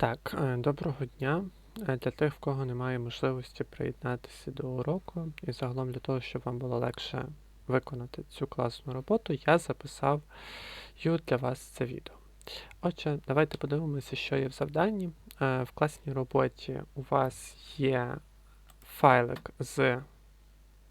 Так, е, доброго дня. Е, Для тих, в кого немає можливості приєднатися до уроку, і загалом для того, щоб вам було легше виконати цю класну роботу, я записав для вас це відео. Отже, давайте подивимося, що є в завданні. Е, В класній роботі у вас є файлик з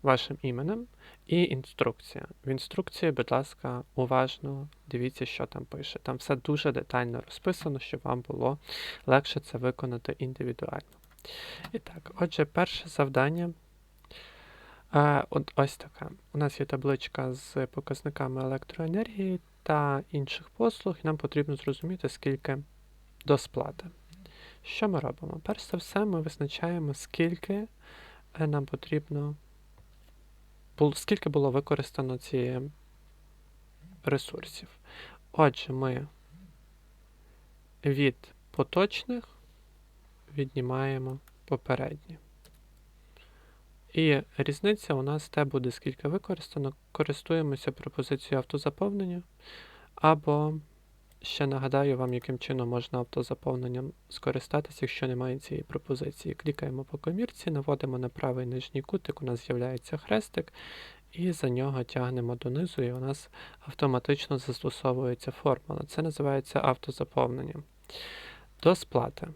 вашим іменем і інструкція. В інструкції, будь ласка, уважно дивіться, що там пише. Там все дуже детально розписано, щоб вам було легше це виконати індивідуально. І так, отже, перше завдання. Е, от ось таке. У нас є табличка з показниками електроенергії та інших послуг, і нам потрібно зрозуміти, скільки до сплати. Що ми робимо? Перш за все, ми визначаємо, скільки е, нам потрібно, скільки було використано цієї ресурсів. Отже, ми від поточних віднімаємо попередні. І різниця у нас те буде, скільки використано. Користуємося пропозицією автозаповнення. Або ще нагадаю вам, яким чином можна автозаповненням скористатися, якщо немає цієї пропозиції. Клікаємо по комірці, наводимо на правий нижній кутик, у нас з'являється хрестик, і за нього тягнемо донизу, і у нас автоматично застосовується формула. Це називається автозаповненням. До сплати.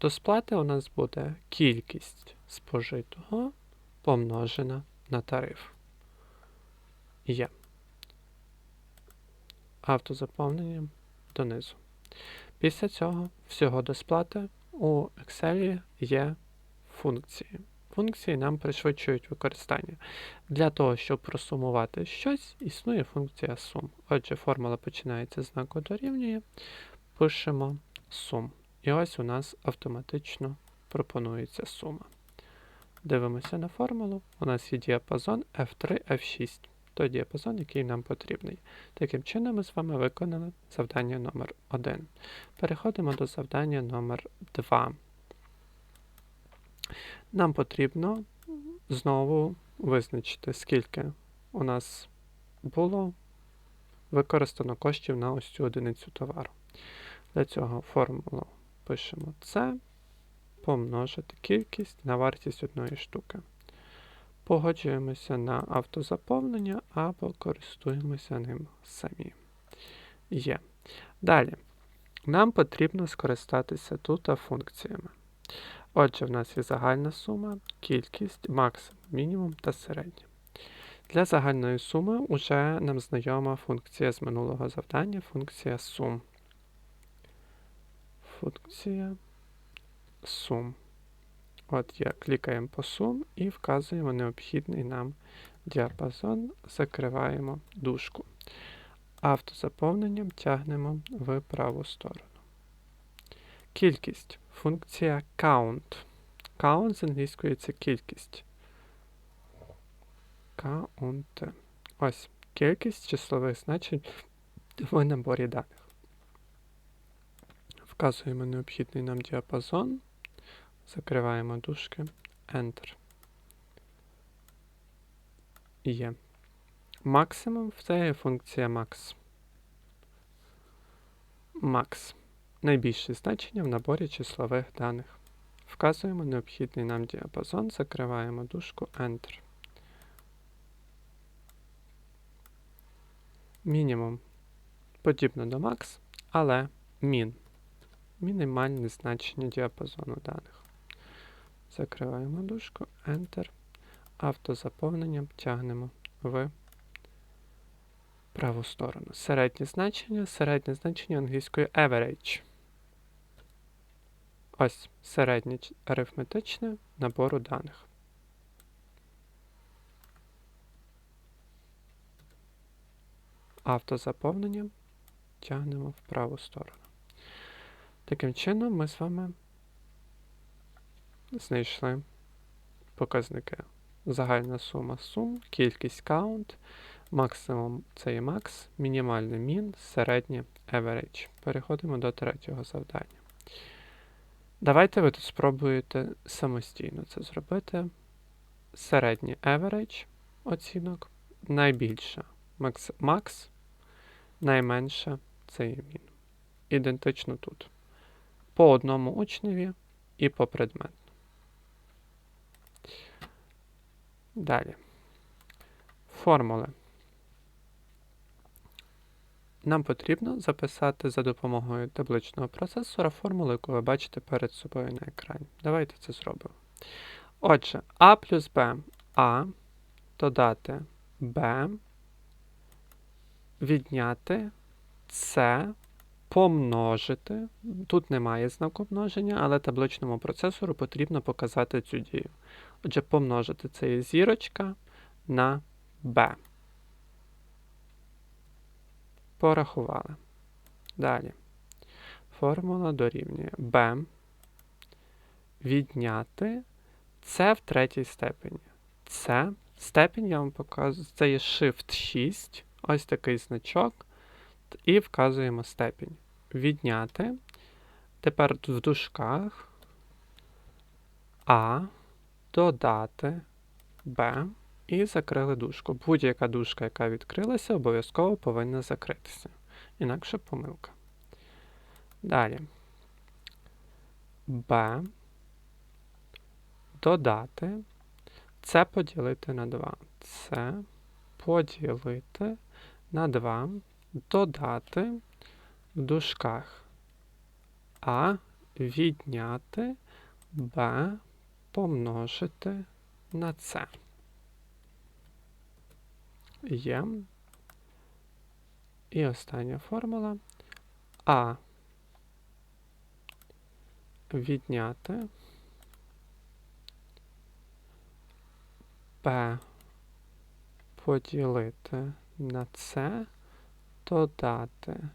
До сплати у нас буде кількість спожитого помножена на тариф. Є. Автозаповненням донизу. Після цього всього до сплати у Excel є функції. Функції нам пришвидшують використання. Для того, щоб просумувати щось, існує функція сум. Отже, формула починається з знаку дорівнює, пишемо сум. І ось у нас автоматично пропонується сума. Дивимося на формулу. У нас є діапазон F3, F6. Той діапазон, який нам потрібний. Таким чином, ми з вами виконали завдання номер 1. Переходимо до завдання номер 2. Нам потрібно знову визначити, скільки у нас було використано коштів на ось цю одиницю товару. Для цього формулу пишемо це, помножити кількість на вартість одної штуки. Погоджуємося на автозаповнення або користуємося ним самі. Є. Далі. Нам потрібно скористатися тут функціями. Отже, в нас є загальна сума, кількість, максимум, мінімум та середня. Для загальної суми вже нам знайома функція з минулого завдання, функція сум. Функція сум. От є, клікаємо по сум і вказуємо необхідний нам діапазон, закриваємо дужку. Автозаповненням тягнемо в праву сторону. Кількість. Функція count. Count з англійської це кількість. Count. Ось кількість числових значень в наборі даних. Вказуємо необхідний нам діапазон. Закриваємо дужки. Enter. Є. Максимум це є функція max. Max. Найбільше значення в наборі числових даних. Вказуємо необхідний нам діапазон, закриваємо дужку Enter. Мінімум подібно до max, але min. Мінімальне значення діапазону даних. Закриваємо дужку, Enter. Автозаповненням тягнемо в праву сторону. Середнє значення, середнє значення англійської average. Ось середнє арифметичне набору даних. Автозаповненням тягнемо в праву сторону. Таким чином ми з вами знайшли показники. Загальна сума сум, кількість count, максимум це є max, мінімальний min, середнє average. Переходимо до третього завдання. Давайте ви тут спробуєте самостійно це зробити. Середнє average оцінок, найбільше max, max найменше це є min. Ідентично тут. по одному учневі і по предмету. Далі. Формули. Нам потрібно записати за допомогою табличного процесора формулу, яку ви бачите перед собою на екрані. Давайте це зробимо. Отже, А плюс Б. А додати Б, відняти С, помножити. Тут немає знаку множення, але табличному процесору потрібно показати цю дію. Отже, помножити це зірочка на b. Порахували. Далі. Формула дорівнює b відняти це в третій степені. Це степень я вам показую. Це є Shift 6. Ось такий значок. І вказуємо степень. Відняти. Тепер в дужках А додати Б і закрили дужку. Будь-яка дужка, яка відкрилася, обов'язково повинна закритися. Інакше помилка. Далі. Б. Додати. Це поділити на 2. Це поділити на 2. Додати в дужках. А відняти Б помножити на С. Є. І остання формула. А. Відняти. П. Поділити на С, додати.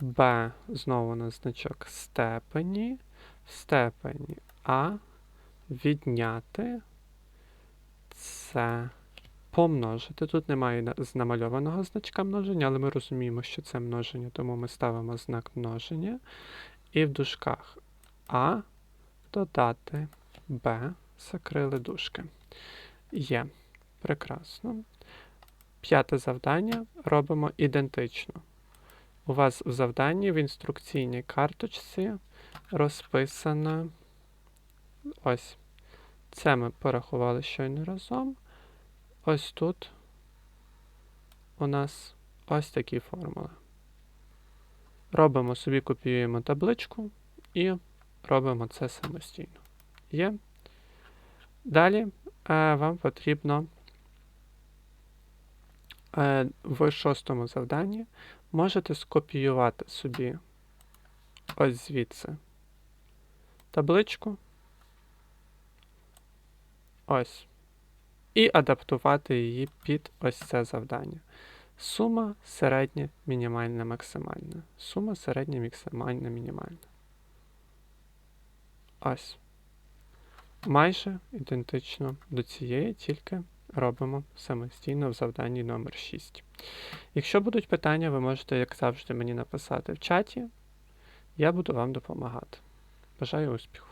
Б. Знову на значок степені, в степені А відняти це помножити. Тут немає на- намальованого значка множення, але ми розуміємо, що це множення, тому ми ставимо знак множення. І в дужках А додати Б, закрили дужки. Є. Прекрасно. П'яте завдання робимо ідентично. У вас в завданні в інструкційній карточці розписано ось. Це ми порахували щойно разом. Ось тут у нас ось такі формули. Робимо собі, копіюємо табличку і робимо це самостійно. Є. Далі е, вам потрібно е, в шостому завданні можете скопіювати собі ось звідси табличку. Ось. І адаптувати її під ось це завдання. Сума середня, мінімальна, максимальна. Сума середня, максимальна, мінімальна. Ось. Майже ідентично до цієї, тільки робимо самостійно в завданні номер 6. Якщо будуть питання, ви можете, як завжди, мені написати в чаті. Я буду вам допомагати. Бажаю успіху!